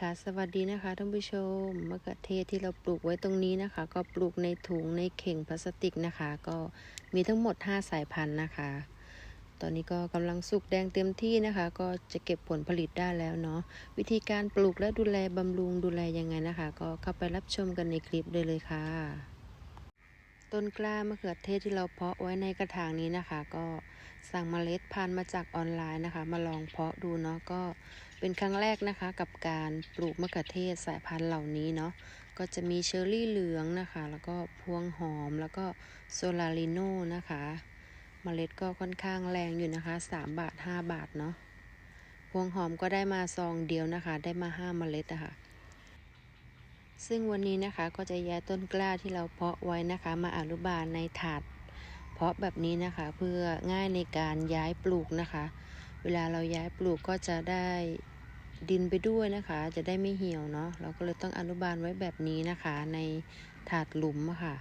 ค่ะ สวัสดีนะคะท่านผู้ชมมะเขือเทศที่เราปลูกไว้ตรงนี้นะคะ ก็ปลูกในถุงในเข่งพลาสติกนะคะ ก็มีทั้งหมด 5 สายพันธุ์นะคะ ตอนนี้ก็กำลังสุกแดงเต็มที่นะคะ ก็จะเก็บผลผลิตได้แล้วเนาะวิธีการปลูกและดูแลบำรุงดูแลยังไงนะคะ ก็เข้าไปรับชมกันในคลิปได้เลยค่ะ ต้นกล้ามะเขือเทศที่เราเพาะไว้ในกระถางนี้นะคะ ก็สั่งเมล็ดพันธุ์มาจากออนไลน์นะคะ มาลองเพาะดูเนาะก็ เป็นครั้งแรกนะคะกับการปลูกมะเขือเทศสายพันธุ์เหล่านี้เนาะก็จะมีเชอร์รี่เหลืองนะคะ แล้วก็พวงหอมแล้วก็โซลาริโนนะคะเมล็ดก็ค่อนข้างแรงอยู่นะคะ 3 บาท 5 บาทเนาะพวงหอมก็ได้มาซองเดียวนะคะ ได้มา5เมล็ดนะคะซึ่งวันนี้นะคะก็จะย้ายต้นกล้าที่เราเพาะไว้นะคะ มาอนุบาลในถาด เพาะแบบนี้นะคะเพื่อง่ายในการย้ายปลูกนะคะ เวลาเราย้ายปลูกก็จะได้ ดินไปด้วยนะคะ จะได้ไม่เหี่ยวเนาะเราก็เลยต้องอนุบาลไว้แบบนี้นะคะ ในถาดหลุมะค่ะ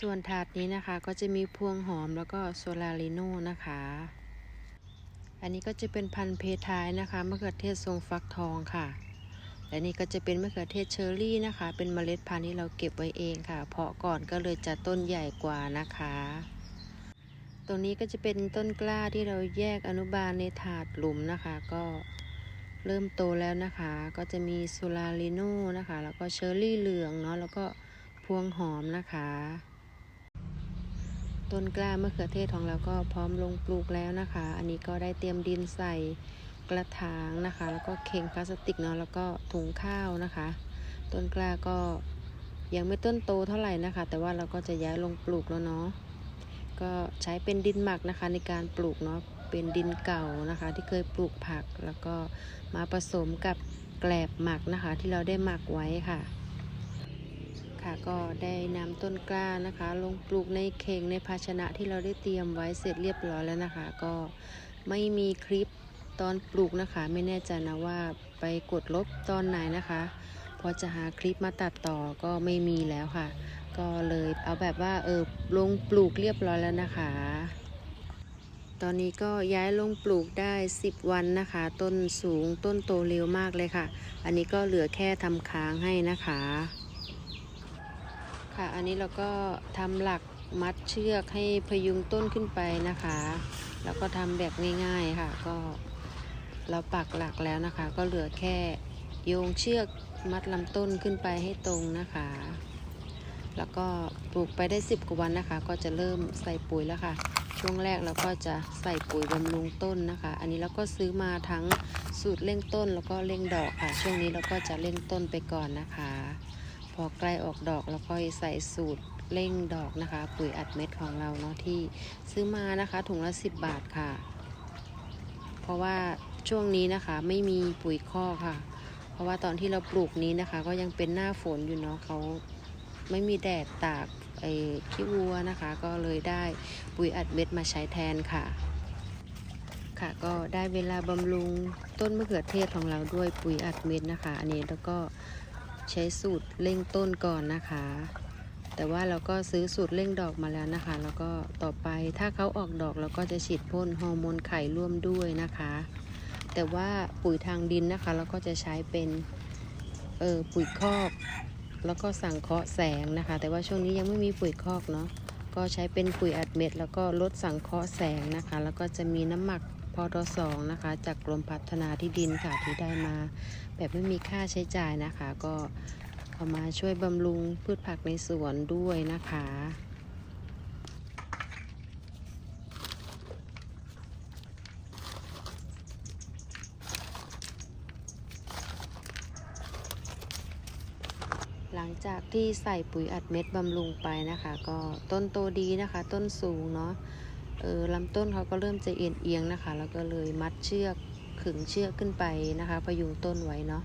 ส่วนถาดนี้นะคะก็จะมีพวงหอมแล้วก็โซลาริโนนะคะ อันนี้ก็จะเป็นพันธุ์เพทายนะคะมะเขือเทศทรงฟักทองค่ะ และนี่ก็จะเป็นมะเขือเทศเชอร์รี่นะคะ เป็นเมล็ดพันธุ์ที่เราเก็บไว้เองค่ะ เพาะก่อนก็เลยจะต้นใหญ่กว่านะคะ ตรงนี้ก็จะเป็นต้นกล้าที่เราแยกอนุบาลในถาดหลุมนะคะ ก็เริ่มโตแล้วนะคะ ก็จะมีโซลาริโนนะคะ แล้วก็เชอร์รี่เหลืองเนาะ แล้วก็พวงหอมนะคะ ต้นกล้ามะเขือเทศของเราก็พร้อมลงปลูกแล้วนะคะ อันนี้ก็ได้เตรียมดินใส่กระถางนะคะ แล้วก็เข่งพลาสติกเนาะแล้วก็ถุงข้าวนะคะ ต้นกล้าก็ยังไม่ต้นโตเท่าไหร่นะคะ แต่ว่าเราก็จะย้ายลงปลูกแล้วเนาะก็ใช้เป็นดินหมักนะคะในการปลูกเนาะเป็นดินเก่านะคะ ที่เคยปลูกผักแล้วก็มาผสมกับแกลบหมักนะคะ ที่เราได้หมักไว้ค่ะ ค่ะก็ได้นำต้นกล้านะคะ ลงปลูกในเข่งในภาชนะที่เราได้เตรียมไว้เสร็จเรียบร้อยแล้วนะคะ ก็ไม่มีคลิปตอนปลูกนะคะ ไม่แน่ใจนะว่าไปกดลบตอนไหนนะคะพอจะหาคลิปมาตัดต่อก็ไม่มีแล้วค่ะ ก็เลยเอาแบบว่าเออลงปลูกเรียบร้อยแล้วนะคะ ตอนนี้ก็ย้ายลงปลูกได้ 10 วันนะคะ ต้นสูงต้นโตเร็วมากเลยค่ะ อันนี้ก็เหลือแค่ทำค้างให้นะคะ ค่ะ อันนี้เราก็ทำหลักมัดเชือกให้พยุงต้นขึ้นไปนะคะ แล้วก็ทำแบบง่ายๆค่ะ ก็เราปักหลักแล้วนะคะ ก็เหลือแค่โยงเชือกมัดลำต้นขึ้นไปให้ตรงนะคะ แล้วก็ปลูกไปได้ 10 กว่าวันนะคะ ก็จะเริ่มใส่ปุ๋ยแล้วค่ะ ช่วงแรกเราก็จะใส่ปุ๋ยบำรุงต้นนะคะ อันนี้เราก็ซื้อมาทั้งสูตรเร่งต้นแล้วก็เร่งดอกค่ะ ช่วงนี้เราก็จะเร่งต้นไปก่อนนะคะ พอใกล้ออกดอกแล้วก็ใส่สูตรเร่งดอกนะคะ ปุ๋ยอัดเม็ดของเราเนาะที่ซื้อมานะคะถุงละ 10 บาทค่ะ เพราะว่าช่วงนี้นะคะไม่มีปุ๋ยคอกค่ะ เพราะว่าตอนที่เราปลูกนี้นะคะ ก็ยังเป็นหน้าฝนอยู่เนาะเขาไม่มีแดดตากไอ้ขี้วัวนะคะ ก็เลยได้ปุ๋ยอัดเม็ดมาใช้แทนค่ะ ค่ะก็ได้เวลาบำรุงต้นมะเขือเทศของเราด้วยปุ๋ยอัดเม็ดนะคะ อันนี้แล้วก็ ใช้สูตรเร่งต้นก่อนนะคะ แต่ว่าเราก็ซื้อสูตรเร่งดอกมาแล้วนะคะ แล้วก็ต่อไปถ้าเขาออกดอกเราก็จะฉีดพ่นฮอร์โมนไข่ร่วมด้วยนะคะ แต่ว่าปุ๋ยทางดินนะคะ เราก็จะใช้เป็นเออปุ๋ยคอกแล้วก็สั่งเคราะห์แสงนะคะ แต่ว่าช่วงนี้ยังไม่มีปุ๋ยคอกเนาะก็ใช้เป็นปุ๋ยอัดเม็ด แล้วก็ลดสังเคราะห์แสงนะคะ แล้วก็จะมีน้ำหมัก พอทสองนะคะ จากกรมพัฒนาที่ดินค่ะที่ได้มา แบบไม่มีค่าใช้จ่ายนะคะ ก็เอามาช่วยบำรุงพืชผักในสวนด้วยนะคะหลังจากที่ใส่ปุ๋ยอัดเม็ดบำรุงไปนะคะ ก็ต้นโตดีนะคะ ต้นสูงเนาะ เออลำต้นเขาก็เริ่มจะเอียงเอียงๆนะคะ แล้วก็เลยมัดเชือกขึงเชือกขึ้นไปนะคะพยุงต้นไว้เนาะ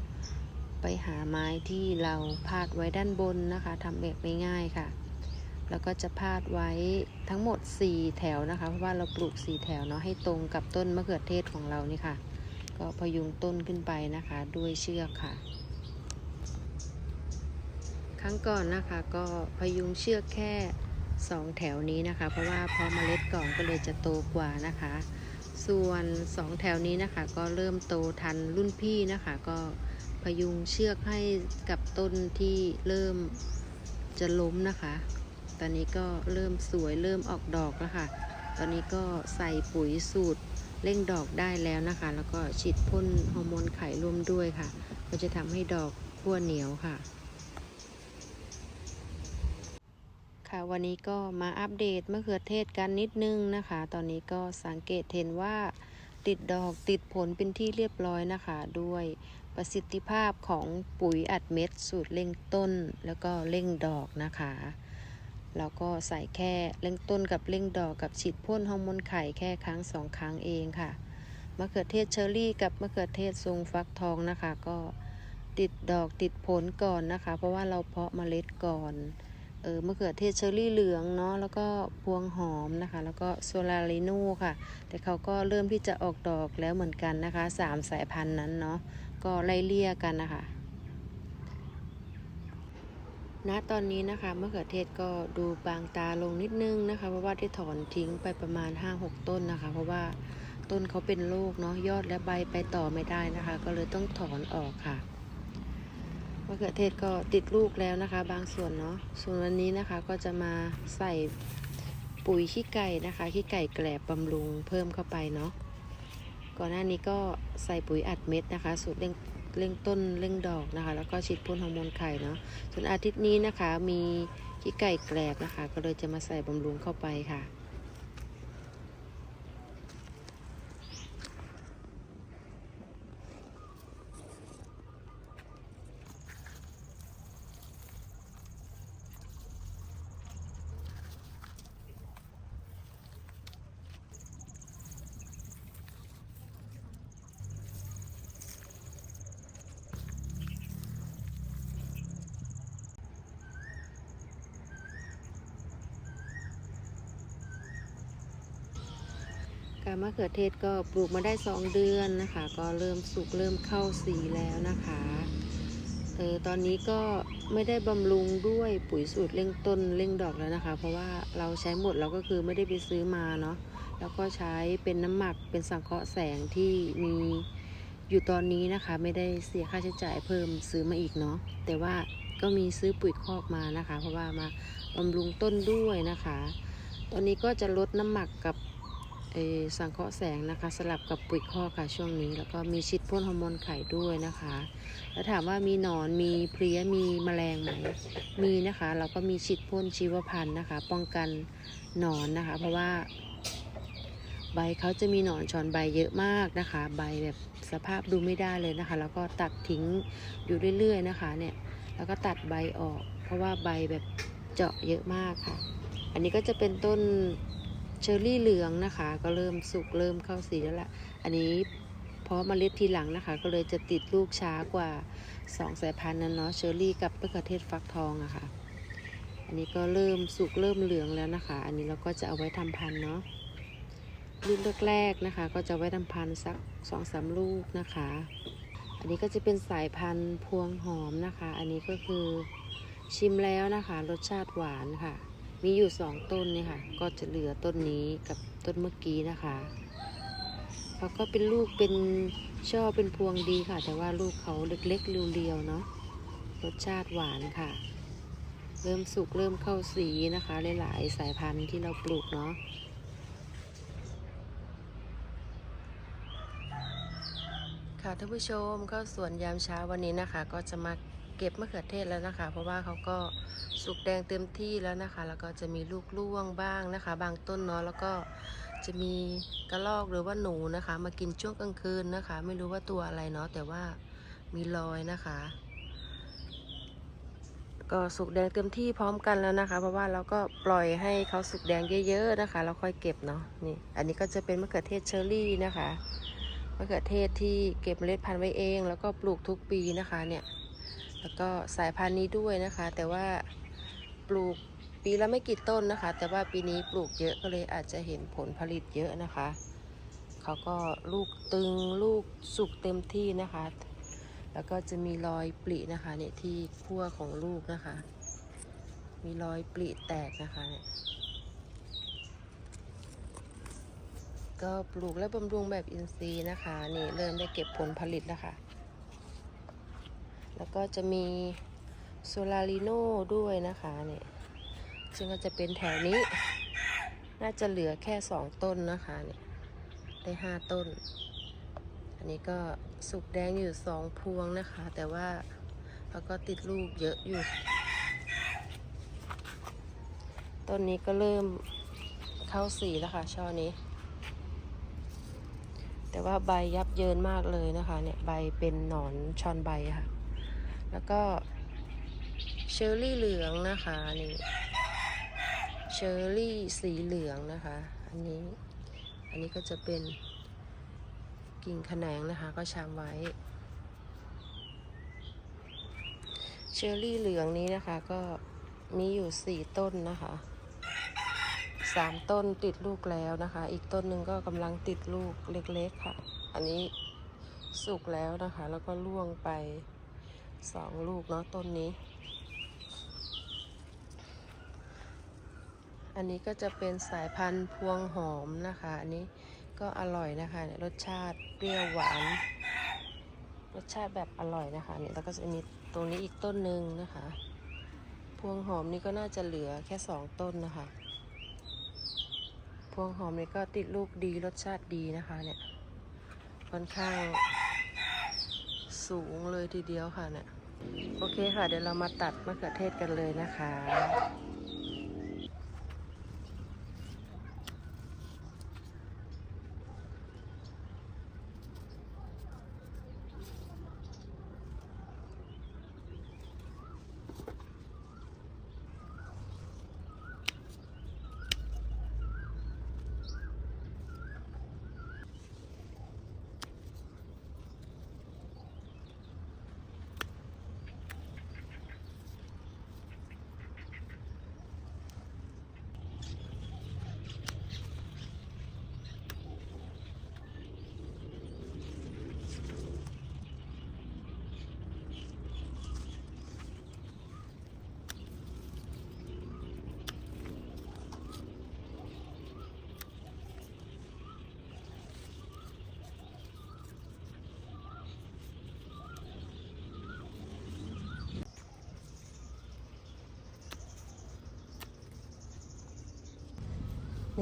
ไปหาไม้ที่เราพาดไว้ด้านบนนะคะทำแบบง่ายๆค่ะ แล้วก็จะพาดไว้ทั้งหมด 4 แถวนะคะ เพราะว่าเราปลูก 4 แถวเนาะให้ตรงกับต้นมะเขือเทศของเรานี่ค่ะ ก็พยุงต้นขึ้นไปนะคะ ด้วยเชือกค่ะ ครั้งก่อนนะคะก็พยุงเชือกแค่ สองแถวนี้นะคะ เพราะว่าพอเมล็ดก่อนก็เลยจะโตกว่านะคะ ส่วนสองแถวนี้นะคะ ก็เริ่มโตทันรุ่นพี่นะคะ ก็พยุงเชือกให้กับต้นที่เริ่มจะล้มนะคะ ตอนนี้ก็เริ่มสวยเริ่มออกดอกแล้วค่ะ ตอนนี้ก็ใส่ปุ๋ยสูตรเร่งดอกได้แล้วนะคะ แล้วก็ฉีดพ่นฮอร์โมนไข่ร่วมด้วยค่ะ ก็จะทำให้ดอกขั้วเหนียวค่ะ ค่ะวันนี้ก็มาอัปเดตมะเขือเทศกันนิดนึงนะคะ ตอนนี้ก็สังเกตเห็นว่าติดดอกติดผลเป็นที่เรียบร้อยนะคะ ด้วยประสิทธิภาพของปุ๋ยอัดเม็ดสูตรเร่งต้นแล้วก็เร่งดอกนะคะแล้วก็ใส่แค่เร่งต้นกับเร่งดอกกับฉีดพ่นฮอร์โมนไข่แค่ครั้งสองครั้งเองค่ะมะเขือเทศเชอร์รี่กับมะเขือเทศทรงฟักทองนะคะ ก็ติดดอกติดผลก่อนนะคะ เพราะว่าเราเพาะเมล็ดก่อน เออมะเขือเทศเชอร์รี่เหลืองเนาะแล้วก็พวงหอมนะคะ แล้วก็โซลาริโนค่ะ แต่เขาก็เริ่มที่จะออกดอกแล้วเหมือนกันนะคะสามสายพันธุ์นั้นเนาะก็ไล่เลี่ยกันนะคะณตอนนี้นะคะมะเขือเทศก็ดูบางตาลงนิดนึงนะคะ เพราะว่าที่ถอนทิ้งไปประมาณ 5-6 ต้นนะคะ เพราะว่าต้นเขาเป็นโรคเนาะยอดและใบไปต่อไม่ได้นะคะ ก็เลยต้องถอนออกค่ะ มะเขือเทศก็ติดลูกแล้วนะคะ บางส่วนเนาะ ส่วนวันนี้นะคะก็จะมาใส่ปุ๋ยขี้ไก่นะคะ ขี้ไก่แกลบบำรุงเพิ่มเข้าไปเนาะ ก่อนหน้านี้ก็ใส่ปุ๋ยอัดเม็ดนะคะ สูตรเร่งเร่งต้นเร่งดอกนะคะ แล้วก็ฉีดพ่นฮอร์โมนไข่เนาะ ส่วนอาทิตย์นี้นะคะมีขี้ไก่แกลบนะคะ ก็เลยจะมาใส่บำรุงเข้าไปค่ะ การมะเขือเทศก็ปลูกมาได้ 2 เดือนนะคะ ก็เริ่มสุกเริ่มเข้าสีแล้วนะคะเออตอนนี้ก็ไม่ได้บำรุงด้วยปุ๋ยสูตรเร่งต้นเร่งดอกแล้วนะคะ เพราะว่าเราใช้หมดเราก็คือไม่ได้ไปซื้อมาเนาะแล้วก็ใช้เป็นน้ำหมักเป็นสังเคราะห์แสงที่มีอยู่ตอนนี้นะคะ ไม่ได้เสียค่าใช้จ่ายเพิ่มซื้อมาอีกเนาะแต่ว่าก็มีซื้อปุ๋ยคอกมานะคะ เพราะว่ามาบำรุงต้นด้วยนะคะ ตอนนี้ก็จะลดน้ำหมักกับ สังเคราะห์แสงนะคะ สลับกับปุ๋ยคอค่ะช่วงนี้ แล้วก็มีชิดพ่นฮอร์โมนไข่ด้วยนะคะ แล้วถามว่ามีหนอนมีเพลี้ยมีแมลงไหมมีนะคะ เราก็มีชิดพ่นชีวพันธุ์นะคะ ป้องกันหนอนนะคะ เพราะว่า ใบเขาจะมีหนอนชอนใบเยอะมากนะคะ ใบแบบสภาพดูไม่ได้เลยนะคะ แล้วก็ตัดทิ้งอยู่เรื่อยๆนะคะเนี่ยแล้วก็ตัดใบออก เพราะว่าใบแบบเจาะเยอะมากค่ะ อันนี้ก็จะเป็นต้น เชอร์รี่เหลืองนะคะ ก็เริ่มสุกเริ่มเข้าสีแล้วล่ะ อันนี้เพราะเมล็ดทีหลังนะคะ ก็เลยจะติดลูกช้ากว่าสองสายพันธุ์นั้นเนาะเชอร์รี่กับมะเขือเทศฟักทองอะค่ะ อันนี้ก็เริ่มสุกเริ่มเหลืองแล้วนะคะ อันนี้เราก็จะเอาไว้ทำพันธุ์เนาะรุ่นแรกๆนะคะ ก็จะไว้ทำพันธุ์สักสองสามลูกนะคะ อันนี้ก็จะเป็นสายพันธุ์พวงหอมนะคะ อันนี้ก็คือชิมแล้วนะคะ รสชาติหวานค่ะ มีอยู่สองต้นนี่ค่ะ ก็จะเหลือต้นนี้กับต้นเมื่อกี้นะคะเขาก็เป็นลูกเป็นช่อเป็นพวงดีค่ะ แต่ว่าลูกเขาเล็กๆเรียวๆเนาะรสชาติหวานค่ะ เริ่มสุกเริ่มเข้าสีนะคะหลายๆสายพันธุ์ที่เราปลูกเนาะค่ะท่านผู้ชมเข้าสวนยามเช้าวันนี้นะคะ ก็จะมา เก็บมะเขือเทศแล้วนะคะ เพราะว่าเขาก็สุกแดงเต็มที่แล้วนะคะ แล้วก็จะมีลูกร่วงบ้างนะคะ บางต้นเนาะแล้วก็จะมีกระรอกหรือว่าหนูนะคะ มากินช่วงกลางคืนนะคะ ไม่รู้ว่าตัวอะไรเนาะแต่ว่ามีรอยนะคะ ก็สุกแดงเต็มที่พร้อมกันแล้วนะคะ เพราะว่าเราก็ปล่อยให้เขาสุกแดงเยอะๆนะคะแล้วค่อยเก็บเนาะนี่ อันนี้ก็จะเป็นมะเขือเทศเชอร์รี่นะคะมะเขือเทศที่เก็บเมล็ดพันธุ์ไว้เอง แล้วก็ปลูกทุกปีนะคะเนี่ย แล้วก็สายพันธุ์นี้ด้วยนะคะ แต่ว่าปลูกปีละไม่กี่ต้นนะคะ แต่ว่าปีนี้ปลูกเยอะก็เลยอาจจะเห็นผลผลิตเยอะนะคะ เขาก็ลูกตึงลูกสุกเต็มที่นะคะ แล้วก็จะมีรอยปลินะคะเนี่ยที่ขั้วของลูกนะคะ มีรอยปลิแตกนะคะเนี่ยก็ปลูกและบำรุงแบบอินทรีย์นะคะ นี่เริ่มได้เก็บผลผลิตแล้วค่ะ แล้วก็จะมีโซลาริโน่ด้วยนะคะเนี่ยซึ่งก็จะเป็นแถวนี้ น่าจะเหลือแค่สองต้นนะคะเนี่ยได้ห้าต้น อันนี้ก็สุกแดงอยู่สองพวงนะคะ แต่ว่าเขาก็ติดลูกเยอะอยู่ ต้นนี้ก็เริ่มเข้าสีแล้วค่ะ ช่อนี้ แต่ว่าใบยับเยินมากเลยนะคะ เนี่ยใบเป็นหนอนชอนใบค่ะ แล้วก็เชอร์รี่เหลืองนะคะนี่เชอร์รี่สีเหลืองนะคะ อันนี้อันนี้ก็จะเป็นกิ่งแขนงนะคะ ก็ชามไว้ เชอร์รี่เหลืองนี้นะคะก็มีอยู่สี่ต้นนะคะสามต้นติดลูกแล้วนะคะ อีกต้นหนึ่งก็กำลังติดลูกเล็กๆค่ะ อันนี้สุกแล้วนะคะ แล้วก็ล่วงไป สองลูกเนาะต้นนี้ อันนี้ก็จะเป็นสายพันธุ์พวงหอมนะคะ อันนี้ก็อร่อยนะคะเนี่ยรสชาติเปรี้ยวหวาน รสชาติแบบอร่อยนะคะเนี่ยแล้วก็จะมีตรงนี้อีกต้นหนึ่งนะคะ พวงหอมนี่ก็น่าจะเหลือแค่สองต้นนะคะ พวงหอมนี่ก็ติดลูกดีรสชาติดีนะคะเนี่ยค่อนข้าง สูงเลยทีเดียวค่ะเนี่ยโอเคค่ะ เดี๋ยวเรามาตัดมะเขือเทศกันเลยนะคะ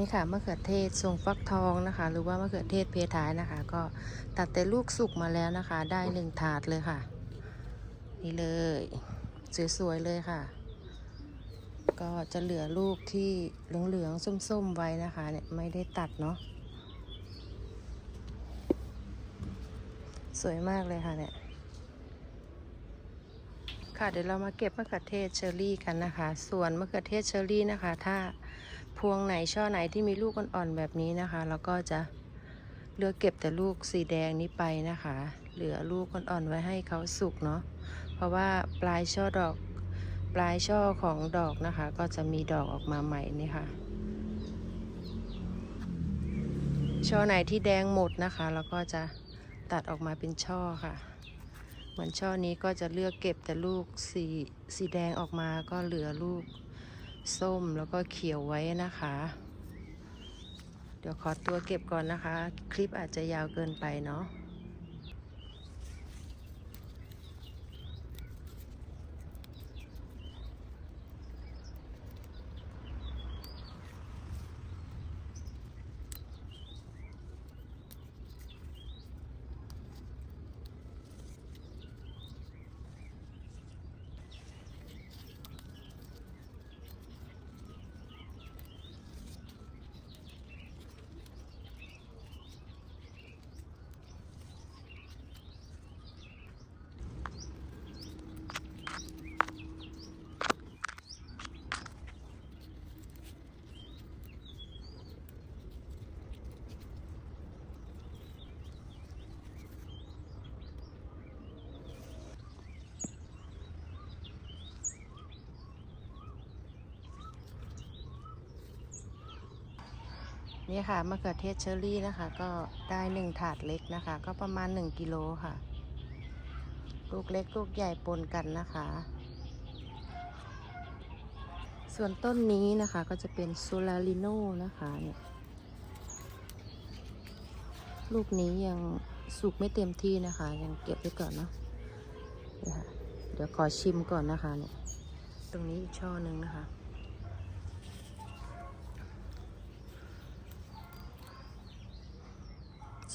นี่ค่ะมะเขือเทศทรงฟักทองนะคะ หรือว่ามะเขือเทศเพทายนะคะ ก็ตัดแต่ลูกสุกมาแล้วนะคะ ได้หนึ่งถาดเลยค่ะ นี่เลยสวยๆเลยค่ะ ก็จะเหลือลูกที่เหลืองๆส้มๆไว้นะคะเนี่ยไม่ได้ตัดเนาะสวยมากเลยค่ะเนี่ยค่ะเดี๋ยวเรามาเก็บมะเขือเทศเชอรี่กันนะคะ ส่วนมะเขือเทศเชอรี่นะคะ ถ้า พวงไหนช่อไหนที่มีลูกอ่อนๆแบบนี้นะคะเราก็จะเลือกเก็บแต่ลูกสีแดงนี้ไปนะคะ เหลือลูกอ่อนๆไว้ให้เขาสุกเนาะ เพราะว่าปลายช่อดอกปลายช่อของดอกนะคะ ก็จะมีดอกออกมาใหม่นี่ค่ะ ช่อไหนที่แดงหมดนะคะเราก็จะตัดออกมาเป็นช่อค่ะ เหมือนช่อนี้ก็จะเลือกเก็บแต่ลูกสีสีแดงออกมาก็เหลือลูก ส้มแล้วก็เขียวไว้นะคะ เดี๋ยวขอตัวเก็บก่อนนะคะ คลิปอาจจะยาวเกินไปเนาะ นี่ค่ะมะเขือเทศเชอรี่นะคะ ก็ได้หนึ่งถาดเล็กนะคะ ก็ประมาณ1กิโลค่ะ ลูกเล็กลูกใหญ่ปนกันนะคะ ส่วนต้นนี้นะคะก็จะเป็นโซลาริโนนะคะเนี่ยลูกนี้ยังสุกไม่เต็มที่นะคะ ยังเก็บไว้ก่อนเนาะเดี๋ยวขอชิมก่อนนะคะเนี่ยตรงนี้อีกช่อหนึ่งนะคะ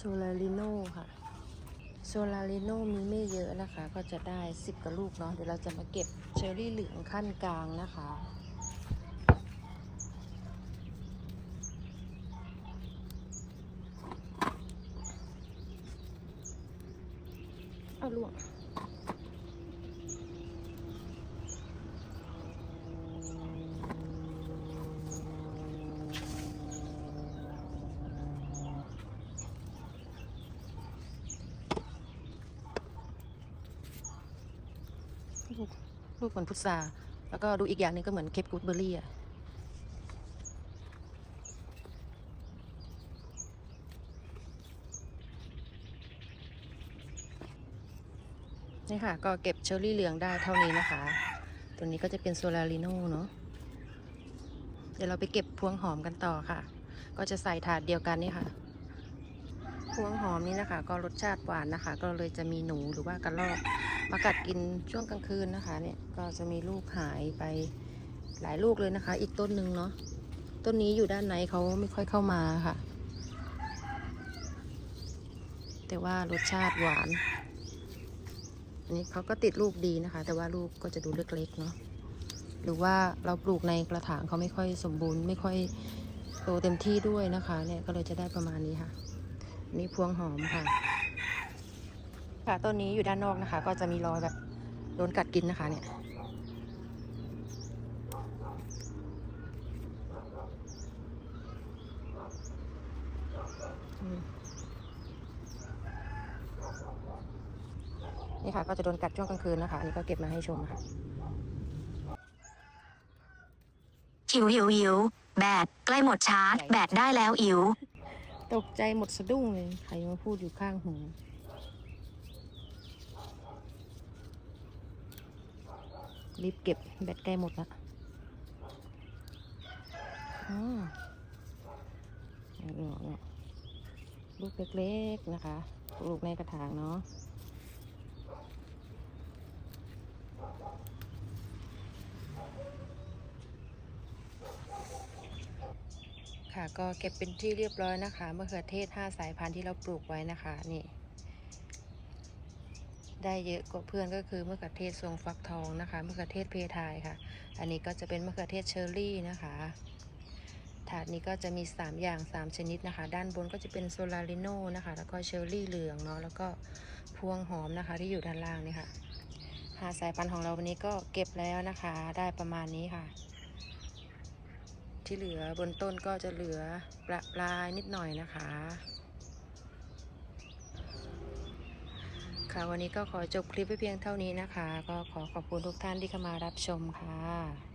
ซลาริโนค่ะโซลาริโนมีไม่เยอะนะคะ ก็จะได้ 10กระลูกเนาะเดี๋ยวเราจะมาเก็บเชอร์รี่เหลืองขั้นกลางนะคะ เอาล่วง ลูก ลูกเหมือนพุทราแล้วก็ดูอีกอย่างหนึงก็เหมือนเคปกูดเบอร์รี่อะนี่ค่ะ ก็เก็บเชอร์รี่เหลืองได้เท่านี้นะคะ ตัวนี้ก็จะเป็นโซลาริโนเนาะเดี๋ยวเราไปเก็บพวงหอมกันต่อค่ะ ก็จะใส่ถาดเดียวกันนี่ค่ะ พวงหอมนี่นะคะ ก็รสชาติหวานนะคะ ก็เลยจะมีหนูหรือว่ากระรอก มากัดกินช่วงกลางคืนนะคะ เนี่ยก็จะมีลูกหายไปหลายลูกเลยนะคะ อีกต้นหนึ่งเนาะต้นนี้อยู่ด้านในเขาไม่ค่อยเข้ามาค่ะ แต่ว่ารสชาติหวานอันนี้เขาก็ติดลูกดีนะคะ แต่ว่าลูกก็จะดูเล็กๆเนาะหรือว่าเราปลูกในกระถางเขาไม่ค่อยสมบูรณ์ ไม่ค่อยโตเต็มที่ด้วยนะคะ เนี่ยก็เลยจะได้ประมาณนี้ค่ะ นี่พวงหอมค่ะ ค่ะต้นนี้อยู่ด้านนอกนะคะ ก็จะมีรอยแบบโดนกัดกินนะคะเนี่ยอืมนี่ค่ะ ก็จะโดนกัดช่วงกลางคืนนะคะ อันนี้ก็เก็บมาให้ชมค่ะหิวหิวหิวแบตใกล้หมดชาร์จ แบตได้แล้วอิว ตกใจหมดสะดุ้งเลย ใครมาพูดอยู่ข้างหู รีบเก็บแบตใกล้หมดละอืมเอลูกเล็กๆนะคะปลูกในกระถางเนาะค่ะก็เก็บเป็นที่เรียบร้อยนะคะมะเขือเทศ 5 สายพันธุ์ที่เราปลูกไว้นะคะ นี่ ได้เยอะกว่าเพื่อนก็คือมะเขือเทศทรงฟักทองนะคะมะเขือเทศเพทายค่ะ อันนี้ก็จะเป็นมะเขือเทศเชอร์รี่นะคะ ถาดนี้ก็จะมี 3 อย่าง 3 ชนิดนะคะ ด้านบนก็จะเป็นโซลาริโนนะคะ แล้วก็เชอร์รี่เหลืองเนาะแล้วก็พวงหอมนะคะ ที่อยู่ด้านล่างนี่ค่ะหาสายพันธุ์ของเราวันนี้ก็เก็บแล้วนะคะ ได้ประมาณนี้ค่ะ ที่เหลือบนต้นก็จะเหลือประปรายนิดหน่อยนะคะ ค่ะ วันนี้ก็ขอจบคลิปไว้เพียงเท่านี้นะคะ ก็ขอขอบคุณทุกท่านที่เข้ามารับชมค่ะ